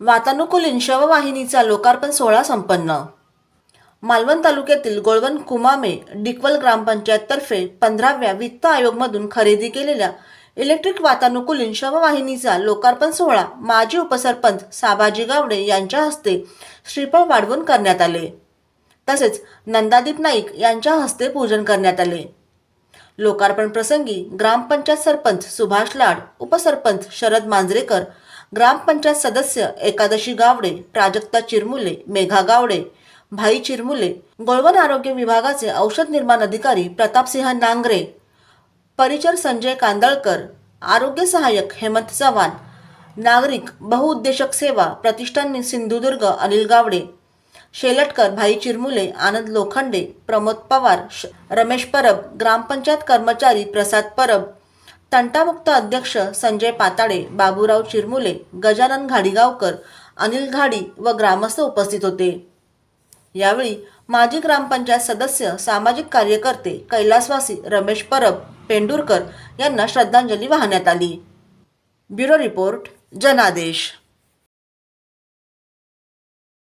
वातानुकूलित शववाहिनीचा लोकार्पण सोहळा संपन्न. मालवण तालुक्यातील गोळवण कुमामे डिकवल ग्रामपंचायततर्फे पंधराव्या वित्त आयोगमधून खरेदी केलेल्या इलेक्ट्रिक वातानुकूलित शववाहिनीचा लोकार्पण सोहळा माजी उपसरपंच साबाजी गावडे यांच्या हस्ते श्रीफळ वाढवून करण्यात आले. तसेच नंदादीप नाईक यांच्या हस्ते पूजन करण्यात आले. लोकार्पण प्रसंगी ग्रामपंचायत सरपंच सुभाष लाड उपसरपंच शरद मांजरेकर ग्रामपंचायत सदस्य एकादशी गावडे प्राजक्ता चिरमुले मेघा गावडे भाई चिरमुले गोळवण आरोग्य विभागाचे औषध निर्माण अधिकारी प्रतापसिंह नांगरे परिचर संजय कांदळकर आरोग्य सहाय्यक हेमंत चव्हाण नागरिक बहुउद्देशक सेवा प्रतिष्ठान सिंधुदुर्ग अनिल गावडे शेलटकर भाई चिरमुले आनंद लोखंडे प्रमोद पवार श- रमेश परब ग्रामपंचायत कर्मचारी प्रसाद परब तंटामुक्त अध्यक्ष संजय पाताडे बाबूराव चिरमुले गजानन घाडीगावकर अनिल घाडी व ग्रामस्थ उपस्थित होते. यावेळी माजी ग्रामपंचायत सदस्य सामाजिक कार्यकर्ते कैलासवासी रमेश परब पेंडुरकर यांना श्रद्धांजली वाहण्यात आली. ब्युरो रिपोर्ट जनादेश.